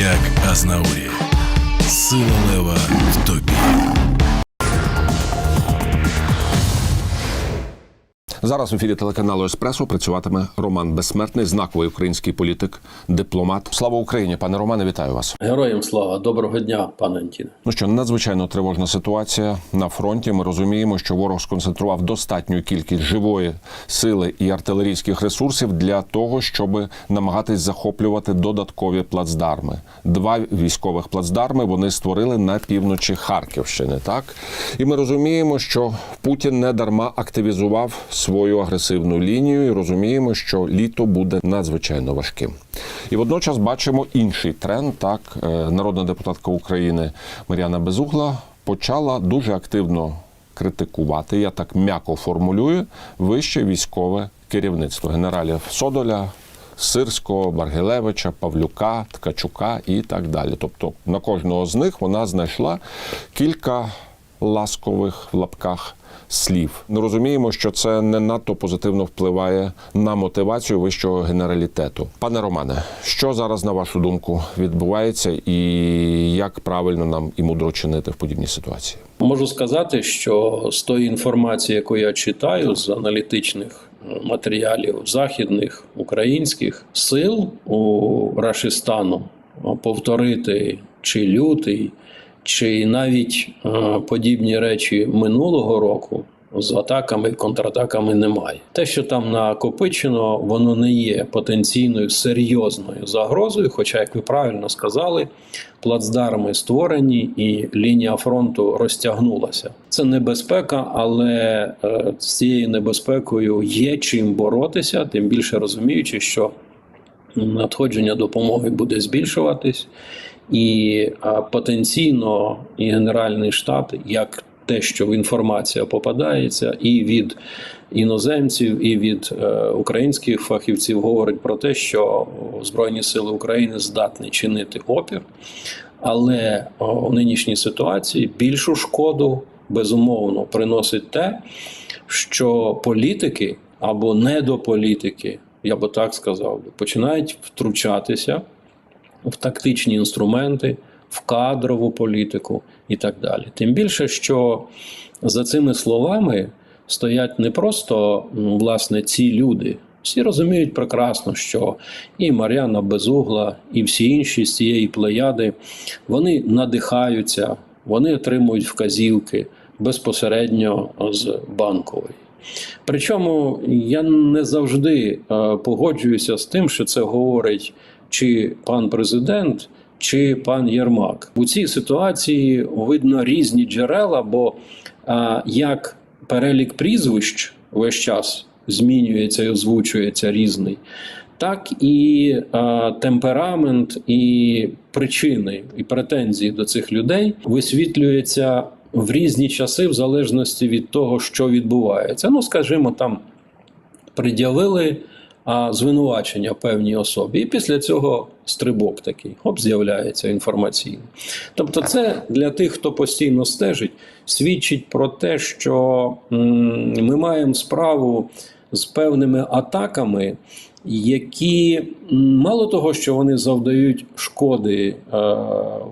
як Азнаурі. Сила лева в тобі. Зараз в ефірі телеканалу Еспресо працюватиме Роман Безсмертний, знаковий український політик, дипломат. Слава Україні, пане Романе, вітаю вас. Героям слава, доброго дня, пане Антіне. Ну що надзвичайно тривожна ситуація на фронті. Ми розуміємо, що ворог сконцентрував достатню кількість живої сили і артилерійських ресурсів для того, щоб намагатись захоплювати додаткові плацдарми. Два військових плацдарми вони створили на півночі Харківщини. Так і ми розуміємо, що Путін не дарма активізував свою агресивну лінію, і розуміємо, що літо буде надзвичайно важким. І водночас бачимо інший тренд. Так, Е, народна депутатка України Мар'яна Безугла почала дуже активно критикувати. Я так м'яко формулюю вище військове керівництво генералів Содоля. Сирського, Баргилевича, Павлюка, Ткачука і так далі. Тобто на кожного з них вона знайшла кілька ласкових в лапках слів. Ми розуміємо, що це не надто позитивно впливає на мотивацію вищого генералітету. Пане Романе, що зараз на вашу думку відбувається, і як правильно нам і мудро чинити в подібній ситуації? Можу сказати, що з тої інформації, яку я читаю з аналітичних е, матеріалів західних українських сил у Рашистану повторити чи лютий, чи навіть е, подібні речі минулого року. З атаками і контратаками немає. Те, що там накопичено, воно не є потенційною серйозною загрозою. Хоча, як ви правильно сказали, плацдарми створені і лінія фронту розтягнулася. Це небезпека, але е, з цією небезпекою є чим боротися, тим більше розуміючи, що надходження допомоги буде збільшуватись, і потенційно і Генеральний штаб, як те, що інформація попадається, і від іноземців, і від е, українських фахівців говорить про те, що Збройні Сили України здатні чинити опір, але у нинішній ситуації більшу шкоду безумовно приносить те, що політики або недополітики, я би так сказав, починають втручатися в тактичні інструменти, в кадрову політику і так далі. Тим більше, що за цими словами стоять не просто м, власне ці люди. Всі розуміють прекрасно, що і Мар'яна Безугла, і всі інші з цієї плеяди вони надихаються, вони отримують вказівки безпосередньо з банкової. Причому я не завжди е, погоджуюся з тим, що це говорить чи пан президент, чи пан Єрмак. У цій ситуації видно різні джерела, бо е, як перелік прізвищ весь час змінюється і озвучується різний, так і е, темперамент, і причини, і претензії до цих людей висвітлюються в різні часи, в залежності від того, що відбувається. Ну, скажімо, там пред'явили а, звинувачення певній особі, і після цього стрибок такий хоп, з'являється інформаційно. Тобто, це для тих, хто постійно стежить, свідчить про те, що ми маємо справу з певними атаками, які мало того, що вони завдають шкоди е,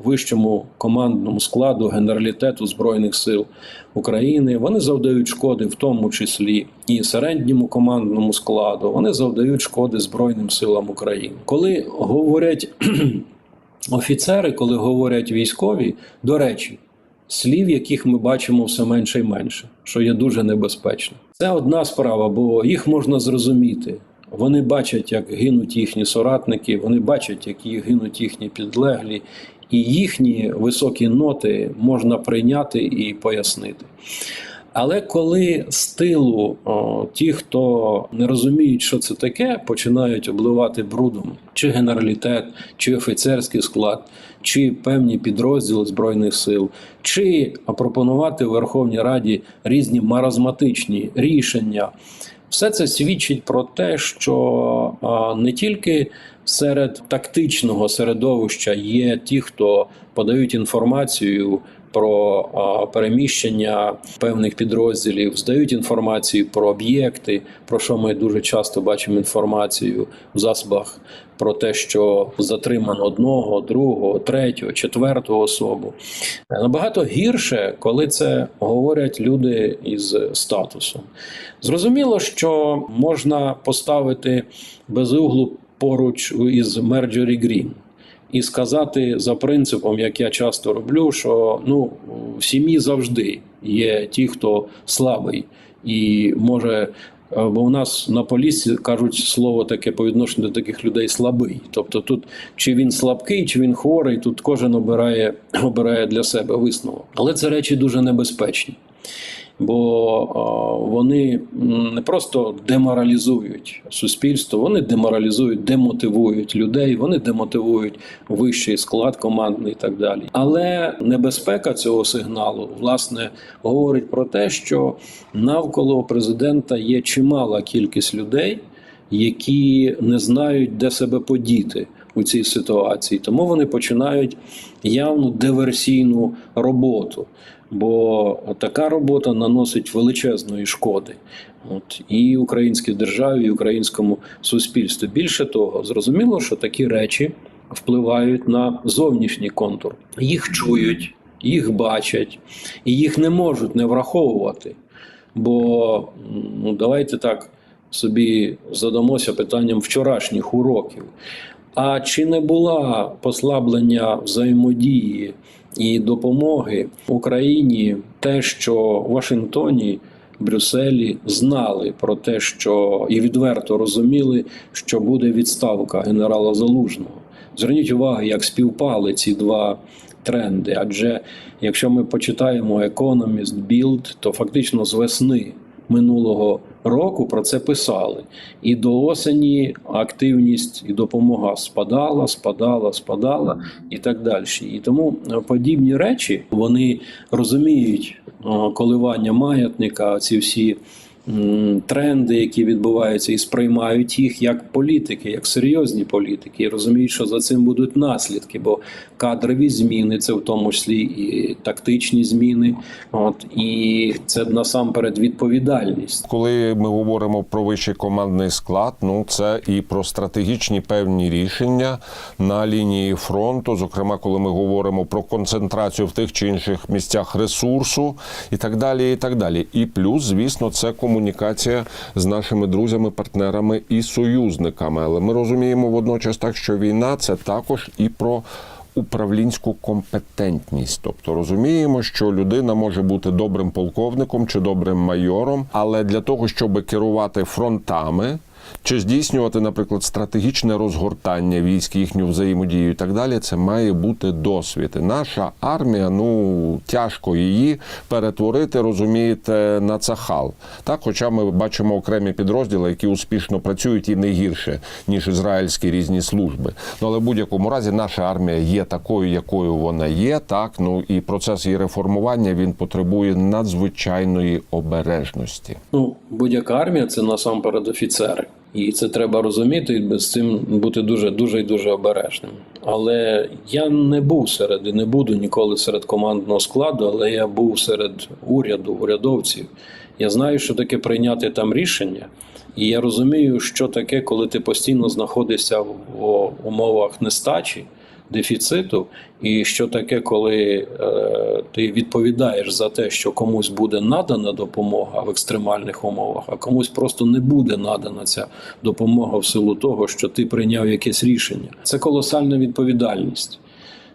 вищому командному складу генералітету збройних сил України, вони завдають шкоди, в тому числі і середньому командному складу. Вони завдають шкоди Збройним силам України. Коли говорять офіцери, коли говорять військові, до речі. Слів, яких ми бачимо все менше і менше, що є дуже небезпечно. Це одна справа, бо їх можна зрозуміти. Вони бачать, як гинуть їхні соратники, вони бачать, як гинуть їхні підлеглі, і їхні високі ноти можна прийняти і пояснити. Але коли з тилу о, ті, хто не розуміють, що це таке, починають обливати брудом чи генералітет, чи офіцерський склад, чи певні підрозділи збройних сил, чи пропонувати Верховній Раді різні маразматичні рішення, все це свідчить про те, що не тільки серед тактичного середовища є ті, хто подають інформацію про переміщення певних підрозділів, здають інформацію про об'єкти, про що ми дуже часто бачимо інформацію в засобах про те, що затримано одного, другого, третього, четвертого особу. Набагато гірше, коли це говорять люди із статусом. Зрозуміло, що можна поставити безуглу поруч із Мерджері Грін і сказати за принципом, як я часто роблю, що ну в сім'ї завжди є ті, хто слабий, і може. е, Бо у нас на полісі кажуть слово таке по відношенню до таких людей слабий. Тобто тут чи він слабкий, чи він хворий, тут кожен обирає, обирає для себе висновок. Але це речі дуже небезпечні бо вони не просто деморалізують суспільство, вони деморалізують, демотивують людей, вони демотивують вищий склад командний і так далі. Але небезпека цього сигналу власне говорить про те, що навколо президента є чимала кількість людей, які не знають, де себе подіти. У цій ситуації, тому вони починають явну диверсійну роботу бо така робота наносить величезної шкоди от, і українській державі, і українському суспільству. Більше того, зрозуміло, що такі речі впливають на зовнішній контур. Їх чують, їх бачать, і їх не можуть не враховувати. Бо ну, давайте так собі задамося питанням вчорашніх уроків. А чи не була послаблення взаємодії і допомоги Україні те, що в Вашингтоні, Брюсселі знали про те, що і відверто розуміли, що буде відставка генерала Залужного? Зверніть увагу, як співпали ці два тренди. Адже якщо ми почитаємо Economist, Bild, то фактично з весни минулого року про це писали. І до осені активність і допомога спадала, спадала, спадала і так далі. І тому подібні речі вони розуміють коливання маятника, ці всі тренди, які відбуваються, і сприймають їх як політики, як серйозні політики, і розуміють, що за цим будуть наслідки, бо кадрові зміни це в тому числі і тактичні зміни, от і це насамперед відповідальність. Коли ми говоримо про вищий командний склад, ну це і про стратегічні певні рішення на лінії фронту, зокрема, коли ми говоримо про концентрацію в тих чи інших місцях ресурсу, і так далі. І так далі. І плюс, звісно, це комунікація з нашими друзями, партнерами і союзниками. Але ми розуміємо водночас так, що війна це також і про управлінську компетентність. Тобто розуміємо, що людина може бути добрим полковником чи добрим майором, але для того, щоб керувати фронтами. Чи здійснювати, наприклад, стратегічне розгортання військ, їхню взаємодію і так далі, це має бути досвід. Наша армія, ну тяжко її перетворити, розумієте, на цахал. Так, хоча ми бачимо окремі підрозділи, які успішно працюють і не гірше, ніж ізраїльські різні служби. Ну але в будь-якому разі наша армія є такою, якою вона є. Так, ну і процес її реформування він потребує надзвичайної обережності. Ну, будь-яка армія це насамперед офіцери. І це треба розуміти, і з цим бути дуже дуже і дуже обережним. Але я не був серед і не буду ніколи серед командного складу, але я був серед уряду, урядовців. Я знаю, що таке прийняти там рішення, і я розумію, що таке, коли ти постійно знаходишся в умовах нестачі. Дефіциту, і що таке, коли е, ти відповідаєш за те, що комусь буде надана допомога в екстремальних умовах, а комусь просто не буде надана ця допомога в силу того, що ти прийняв якесь рішення. Це колосальна відповідальність.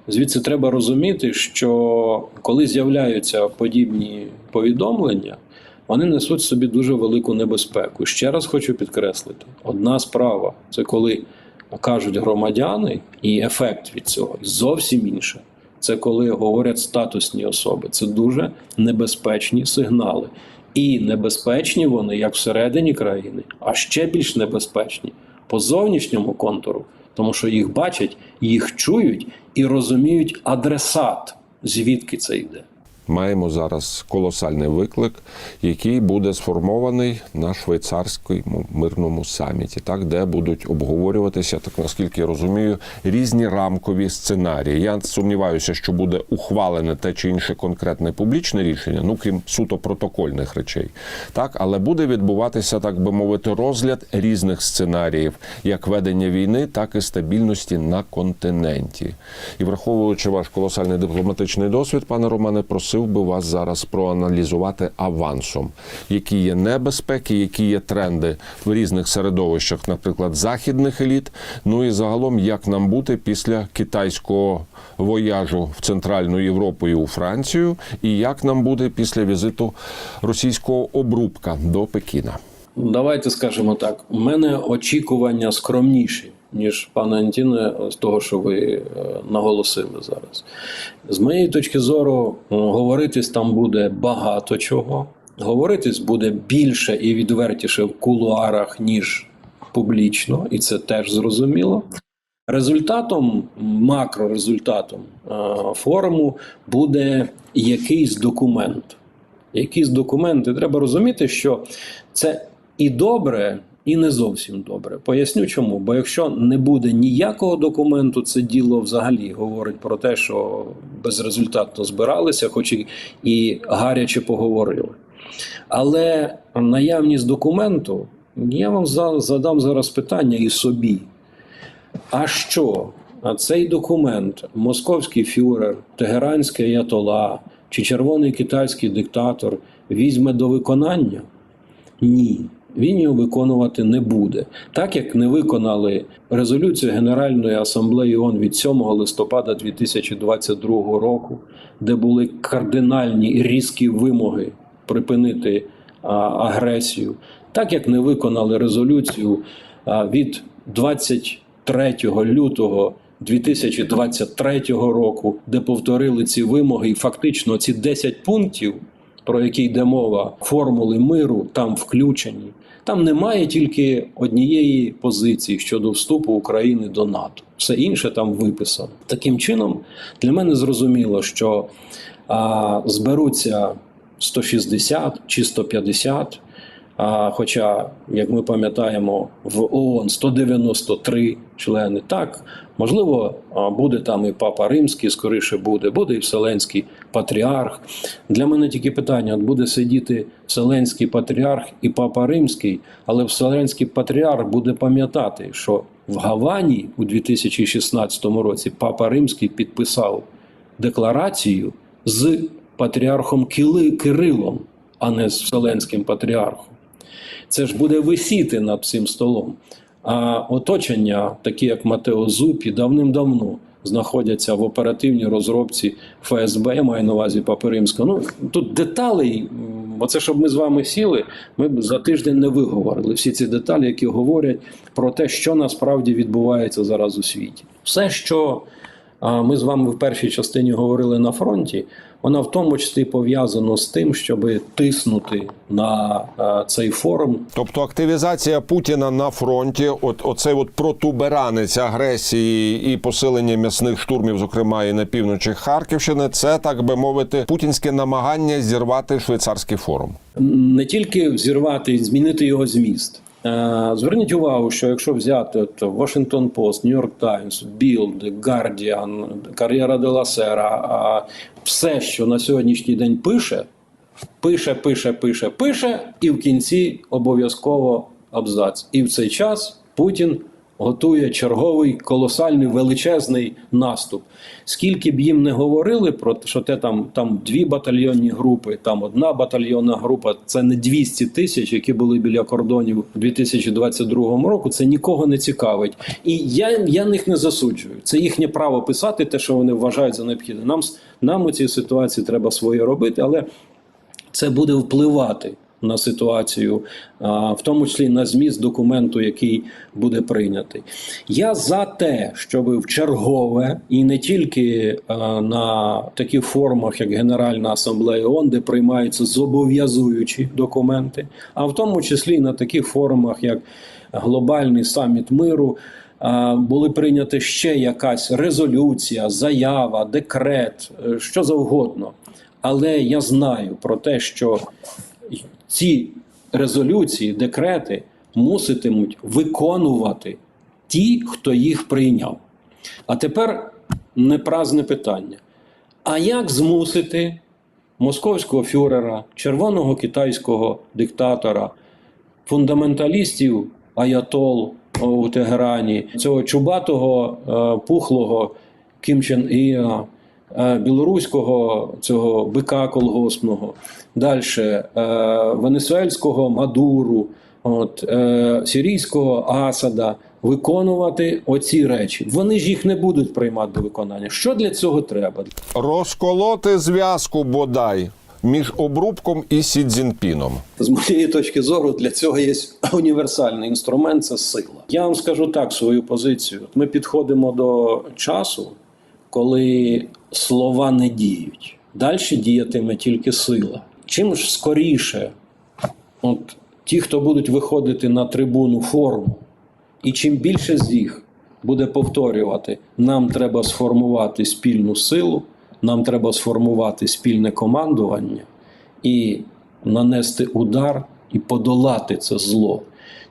Звідси треба розуміти, що коли з'являються подібні повідомлення, вони несуть собі дуже велику небезпеку. Ще раз хочу підкреслити: одна справа це коли кажуть громадяни, і ефект від цього зовсім інше. Це коли говорять статусні особи. Це дуже небезпечні сигнали. І небезпечні вони як всередині країни, а ще більш небезпечні по зовнішньому контуру, тому що їх бачать, їх чують і розуміють адресат, звідки це йде. Маємо зараз колосальний виклик, який буде сформований на швейцарському мирному саміті, так де будуть обговорюватися, так наскільки я розумію, різні рамкові сценарії. Я сумніваюся, що буде ухвалене те чи інше конкретне публічне рішення, ну крім суто протокольних речей, так але буде відбуватися, так би мовити, розгляд різних сценаріїв, як ведення війни, так і стабільності на континенті. І враховуючи ваш колосальний дипломатичний досвід, пане Романе, просив би вас зараз проаналізувати авансом, які є небезпеки, які є тренди в різних середовищах, наприклад, західних еліт. Ну і загалом, як нам бути після китайського вояжу в Центральну Європу і у Францію, і як нам буде після візиту російського обрубка до Пекіна. Давайте скажемо так: у мене очікування скромніші, ніж пане Антіне, з того, що ви е, наголосили зараз. З моєї точки зору, говоритись там буде багато чого. Говоритись буде більше і відвертіше в кулуарах, ніж публічно, і це теж зрозуміло. Результатом, макрорезультатом е, форуму буде якийсь документ. Якісь документи. Треба розуміти, що це і добре, і не зовсім добре. Поясню чому. Бо якщо не буде ніякого документу, це діло взагалі говорить про те, що безрезультатно збиралися, хоч і, і гаряче поговорили. Але наявність документу, я вам задам зараз питання і собі. А що? Цей документ московський фюрер, тегеранський аятола чи червоний китайський диктатор візьме до виконання? Ні. Він його виконувати не буде, так як не виконали резолюцію Генеральної асамблеї ООН від 7 листопада 2022 року, де були кардинальні і різкі вимоги припинити а, агресію, так як не виконали резолюцію а, від 23 лютого 2023 року, де повторили ці вимоги, і фактично ці 10 пунктів, про які йде мова, формули миру там включені. Там немає тільки однієї позиції щодо вступу України до НАТО. Все інше там виписано. Таким чином, для мене зрозуміло, що а, зберуться 160 чи 150. А, хоча, як ми пам'ятаємо, в ООН 193 члени. Так, можливо, буде там і Папа Римський, скоріше буде, буде і Вселенський патріарх. Для мене тільки питання: от буде сидіти Вселенський патріарх і Папа Римський, але Вселенський патріарх буде пам'ятати, що в Гавані у 2016 році Папа Римський підписав декларацію з патріархом Кирилом, а не з Вселенським патріархом. Це ж буде висіти над цим столом. А оточення, такі як Матео Зупі, давним-давно знаходяться в оперативній розробці ФСБ, я маю на увазі Папи Римського. Ну тут деталей, оце щоб ми з вами сіли, ми б за тиждень не виговорили всі ці деталі, які говорять про те, що насправді відбувається зараз у світі. Все, що ми з вами в першій частині говорили на фронті, вона в тому числі пов'язана з тим, щоб тиснути на цей форум Тобто активізація Путіна на фронті, от оцей от протуберанець агресії і посилення м'ясних штурмів, зокрема і на півночі Харківщини, це так би мовити, путінське намагання зірвати швейцарський форум. не тільки взірвати і змінити його зміст. Е, Зверніть увагу, що якщо взяти от Washington Post, New York Times, Bild, Guardian, Кар'єра де ла а все, що на сьогоднішній день пише, пише, пише, пише, пише, і в кінці обов'язково абзац. І в цей час Путін готує черговий колосальний величезний наступ. Скільки б їм не говорили про те, що те там, там дві батальйонні групи, там одна батальйонна група, це не 200 тисяч, які були біля кордонів у 2022 року. Це нікого не цікавить. І я, я них не засуджую. Це їхнє право писати те, що вони вважають за необхідне. Нам, нам у цій ситуації треба своє робити, але це буде впливати на ситуацію, в тому числі на зміст документу, який буде прийнятий. Я за те, щоб в чергове і не тільки на таких форумах, як Генеральна асамблея ООН, де приймаються зобов'язуючі документи, а в тому числі на таких форумах, як Глобальний саміт миру. Були прийняті ще якась резолюція, заява, декрет, е, що завгодно. Але я знаю про те, що ці резолюції, декрети муситимуть виконувати ті, хто їх прийняв. А тепер непразне питання: а як змусити московського фюрера, червоного китайського диктатора, фундаменталістів Аятол у Тегерані, цього чубатого е, пухлого Кім Чен е, білоруського цього бика колгоспного, далі е, венесуельського Мадуру, от, е, сирійського Асада виконувати оці речі. Вони ж їх не будуть приймати до виконання. Що для цього треба? Розколоти зв'язку бодай між обрубком і Сі Цзіньпіном. З моєї точки зору, для цього є універсальний інструмент це сила. Я вам скажу так свою позицію. Ми підходимо до часу, коли слова не діють. Далі діятиме тільки сила. Чим ж скоріше, от ті, хто будуть виходити на трибуну форуму, і чим більше з їх буде повторювати, нам треба сформувати спільну силу, нам треба сформувати спільне командування і нанести удар і подолати це зло.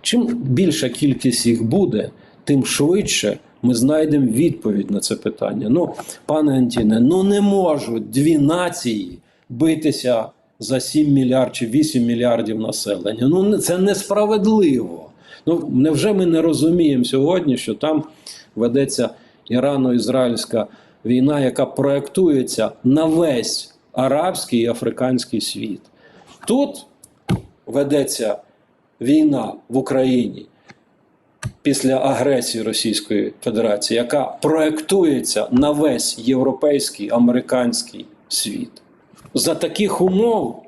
Чим більша кількість їх буде, тим швидше ми знайдемо відповідь на це питання. Ну, пане Антіне, ну не можуть дві нації битися за 7 мільярдів чи 8 мільярдів населення. Ну це несправедливо. Ну невже ми не розуміємо сьогодні, що там ведеться ірано-ізраїльська війна, яка проєктується на весь арабський і африканський світ? Тут ведеться війна в Україні після агресії Російської Федерації, яка проєктується на весь європейський американський світ. За таких умов,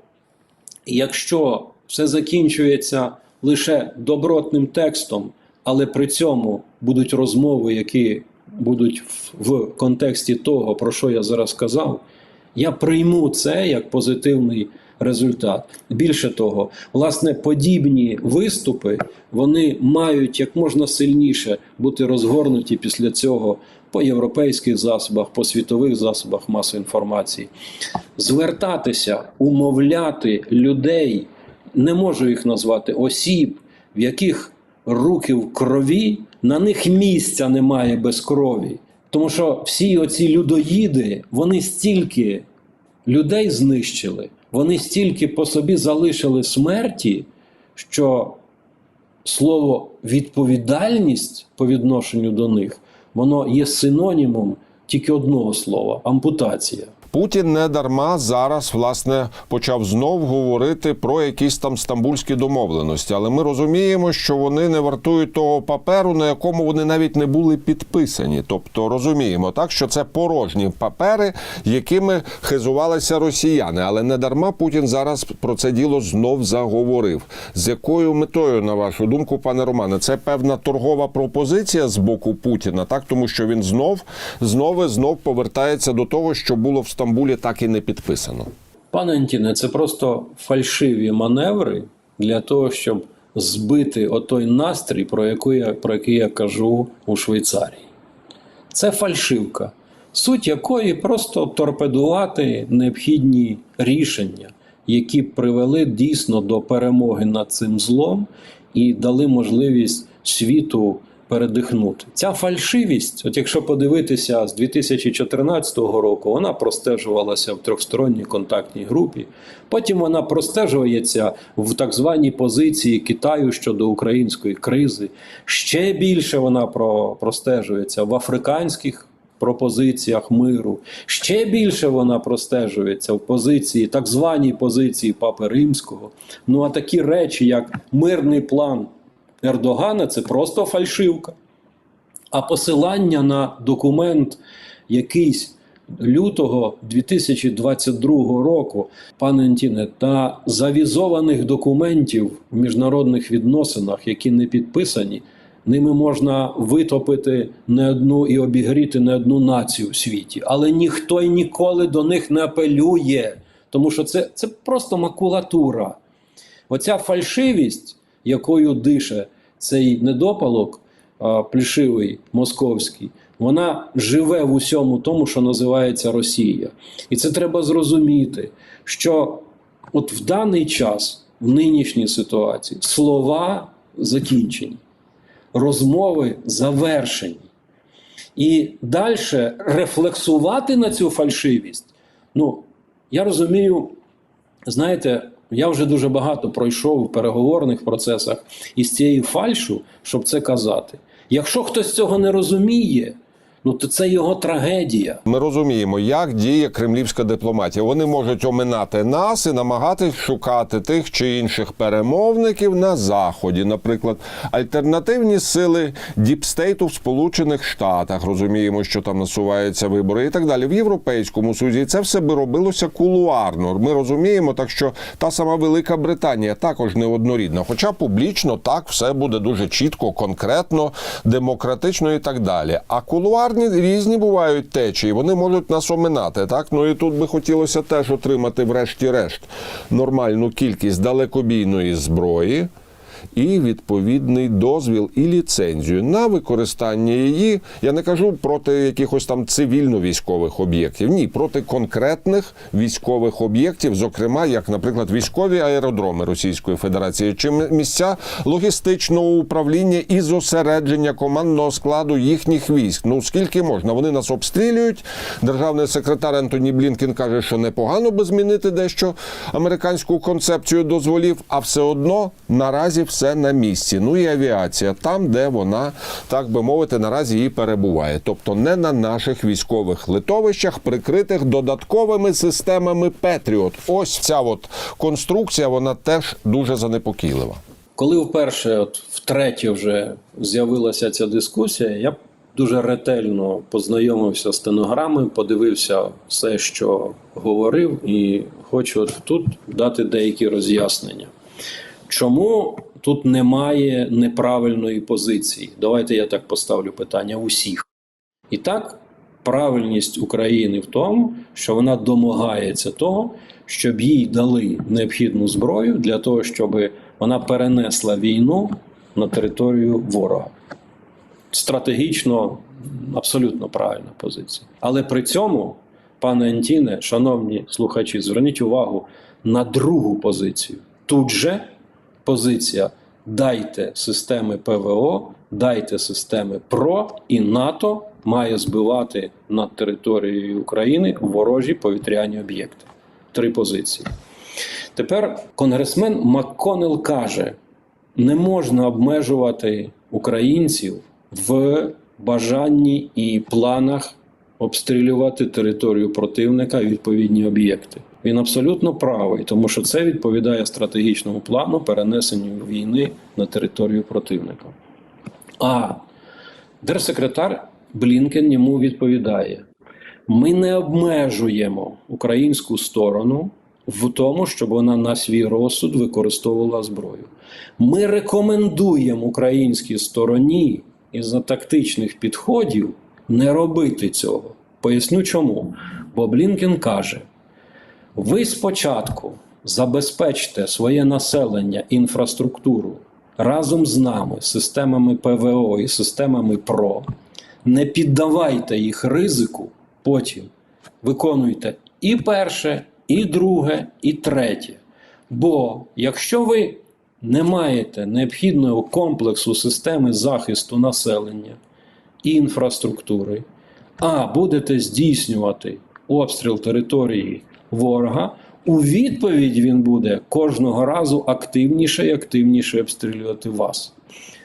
якщо все закінчується лише добротним текстом, але при цьому будуть розмови, які будуть в, контексті того, про що я зараз сказав, я прийму це як позитивний результат. Більше того, власне, подібні виступи вони мають як можна сильніше бути розгорнуті після цього по європейських засобах, по світових засобах масової інформації. Звертатися, умовляти людей, не можу їх назвати осіб, в яких руки в крові, на них місця немає без крові. Тому що всі оці людоїди, вони стільки людей знищили, вони стільки по собі залишили смерті, що слово відповідальність по відношенню до них, воно є синонімом тільки одного слова ампутація. Путін не дарма зараз власне почав знов говорити про якісь там стамбульські домовленості, але ми розуміємо, що вони не вартують того паперу, на якому вони навіть не були підписані. Тобто розуміємо так, що це порожні папери, якими хизувалися росіяни. Але не дарма Путін зараз про це діло знов заговорив. З якою метою, на вашу думку, пане Романе, це певна торгова пропозиція з боку Путіна, так тому що він знов знов знов повертається до того, що було в Стамбулі, так і не підписано. Пане Антіне, це просто фальшиві маневри для того, щоб збити отой настрій, про який я, про який я кажу у Швейцарії. Це фальшивка, суть якої просто торпедувати необхідні рішення, які привели дійсно до перемоги над цим злом і дали можливість світу передихнути. Ця фальшивість, от якщо подивитися з 2014 року, вона простежувалася в трьохсторонній контактній групі. Потім вона простежується в так званій позиції Китаю щодо української кризи. Ще більше вона про, простежується в африканських пропозиціях миру. Ще більше вона простежується в позиції, так званій позиції Папи Римського. Ну а такі речі, як мирний план Ердогана, це просто фальшивка. А посилання на документ якийсь лютого 2022 року, пане Антіне, та завізованих документів в міжнародних відносинах, які не підписані, ними можна витопити не одну і обігріти не одну націю в світі. Але ніхто й ніколи до них не апелює, тому що це, це просто макулатура. Оця фальшивість, якою дише цей недопалок плішивий московський, Вона живе в усьому тому, що називається Росія. І це треба зрозуміти, що от в даний час, в нинішній ситуації, слова закінчені, розмови завершені. І далі рефлексувати на цю фальшивість. Ну, я розумію, знаєте, я вже дуже багато пройшов в переговорних процесах із цією фальшу, щоб це казати. Якщо хтось цього не розуміє, ну то це його трагедія. Ми розуміємо, як діє кремлівська дипломатія. Вони можуть оминати нас і намагатись шукати тих чи інших перемовників на заході. Наприклад, альтернативні сили діпстейту в Сполучених Штатах. Розуміємо, що там насуваються вибори і так далі. В Європейському Союзі це все би робилося кулуарно. Ми розуміємо, так що та сама Велика Британія також неоднорідна. Хоча публічно так все буде дуже чітко, конкретно, демократично і так далі. А кулуарні різні бувають течії, вони можуть нас оминати. Так ну і тут би хотілося теж отримати, врешті-решт, нормальну кількість далекобійної зброї. І відповідний дозвіл і ліцензію на використання її. Я не кажу проти якихось там цивільно-військових об'єктів. Ні, проти конкретних військових об'єктів, зокрема, як, наприклад, військові аеродроми Російської Федерації, чи місця логістичного управління і зосередження командного складу їхніх військ. Ну скільки можна? Вони нас обстрілюють. Державний секретар Ентоні Блінкен каже, що непогано би змінити дещо американську концепцію дозволів, а все одно наразі все на місці. Ну і авіація там, де вона, так би мовити, наразі і перебуває. Тобто не на наших військових литовищах, прикритих додатковими системами Петріот. Ось ця от конструкція, вона теж дуже занепокійлива. Коли вперше, от втретє, вже з'явилася ця дискусія, я дуже ретельно познайомився з стенограмою, подивився все, що говорив, і хочу от тут дати деякі роз'яснення. Чому тут немає неправильної позиції? Давайте я так поставлю питання усіх. І так, правильність України в тому, що вона домагається того, щоб їй дали необхідну зброю для того, щоб вона перенесла війну на територію ворога. Стратегічно абсолютно правильна позиція. Але при цьому, пане Антіне, шановні слухачі, зверніть увагу на другу позицію. Тут же позиція дайте системи ПВО, дайте системи ПРО, і НАТО має збивати над територією України ворожі повітряні об'єкти. Три позиції. Тепер конгресмен МакКоннелл каже: не можна обмежувати українців в бажанні і планах обстрілювати територію противника і відповідні об'єкти. Він абсолютно правий, тому що це відповідає стратегічному плану перенесенню війни на територію противника. А держсекретар Блінкен йому відповідає: ми не обмежуємо українську сторону в тому, щоб вона на свій розсуд використовувала зброю. Ми рекомендуємо українській стороні із-за тактичних підходів не робити цього. Поясню чому. Бо Блінкен каже: ви спочатку забезпечте своє населення, інфраструктуру разом з нами, системами ПВО і системами ПРО. Не піддавайте їх ризику, потім виконуйте і перше, і друге, і третє. Бо якщо ви не маєте необхідного комплексу системи захисту населення і інфраструктури, а будете здійснювати обстріл території ворога, у відповідь він буде кожного разу активніше і активніше обстрілювати вас.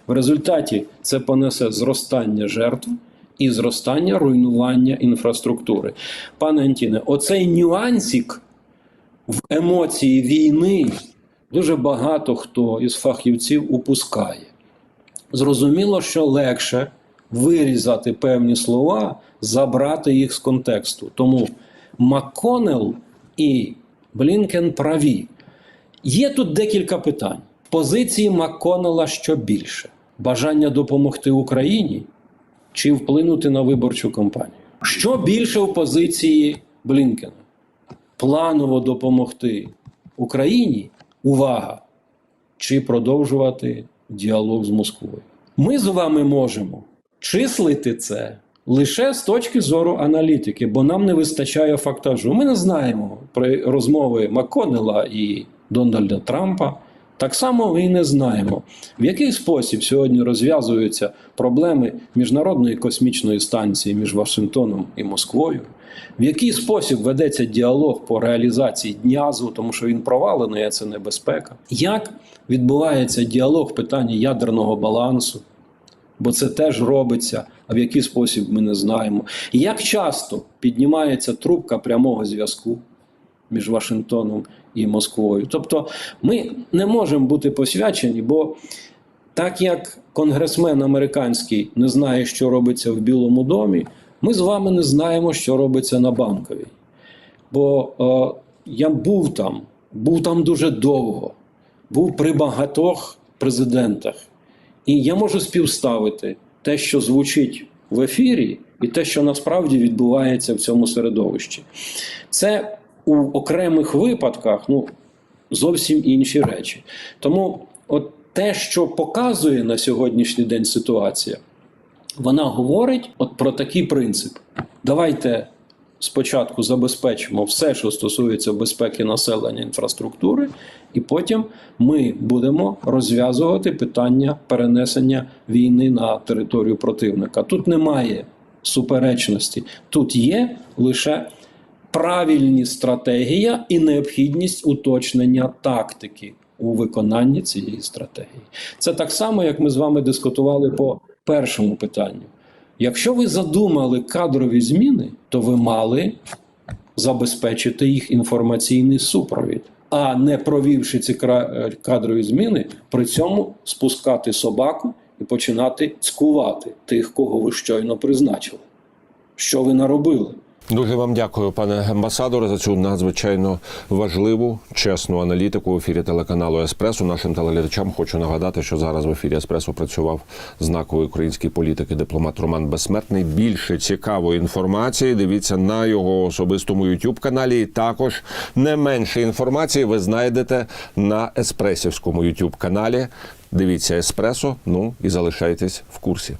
В результаті це понесе зростання жертв і зростання руйнування інфраструктури. Пане Антіне, оцей нюансик в емоції війни дуже багато хто із фахівців упускає. Зрозуміло, що легше вирізати певні слова, забрати їх з контексту. Тому МакКоннелл і Блінкен праві. Є тут декілька питань. Позиції МакКоннелла що більше: бажання допомогти Україні чи вплинути на виборчу кампанію? Що більше у позиції Блінкена? Планово допомогти Україні? Увага! Чи продовжувати діалог з Москвою? Ми з вами можемо числити це лише з точки зору аналітики, бо нам не вистачає фактажу. Ми не знаємо про розмови Макконела і Дональда Трампа. Так само ми і не знаємо, в який спосіб сьогодні розв'язуються проблеми міжнародної космічної станції між Вашингтоном і Москвою, в який спосіб ведеться діалог по реалізації днязу, тому що він провалений, а це небезпека. Як відбувається діалог в питанні ядерного балансу? Бо це теж робиться, а в який спосіб ми не знаємо. Як часто піднімається трубка прямого зв'язку між Вашингтоном і Москвою? Тобто ми не можемо бути посвячені, бо так як конгресмен американський не знає, що робиться в Білому домі, ми з вами не знаємо, що робиться на банковій. Бо е, я був там, був там дуже довго, був при багатьох президентах. І я можу співставити те, що звучить в ефірі, і те, що насправді відбувається в цьому середовищі. Це у окремих випадках ну, зовсім інші речі. Тому от те, що показує на сьогоднішній день ситуація, вона говорить от про такий принцип. Давайте спочатку забезпечимо все, що стосується безпеки населення інфраструктури, і потім ми будемо розв'язувати питання перенесення війни на територію противника. Тут немає суперечності, тут є лише правильні стратегія і необхідність уточнення тактики у виконанні цієї стратегії. Це так само, як ми з вами дискутували по першому питанню. Якщо ви задумали кадрові зміни, то ви мали забезпечити їх інформаційний супровід, а не провівши ці е, кадрові зміни, при цьому спускати собаку і починати цькувати тих, кого ви щойно призначили. Що ви наробили? Дуже вам дякую, пане амбасадоре, за цю надзвичайно важливу, чесну аналітику в ефірі телеканалу Еспресо. Нашим телеглядачам хочу нагадати, що зараз в ефірі Еспресо працював знаковий український політик і дипломат Роман Безсмертний. Більше цікавої інформації дивіться на його особистому youtube каналі. І також не менше інформації ви знайдете на еспресівському youtube каналі. Дивіться Еспресо. Ну і залишайтесь в курсі.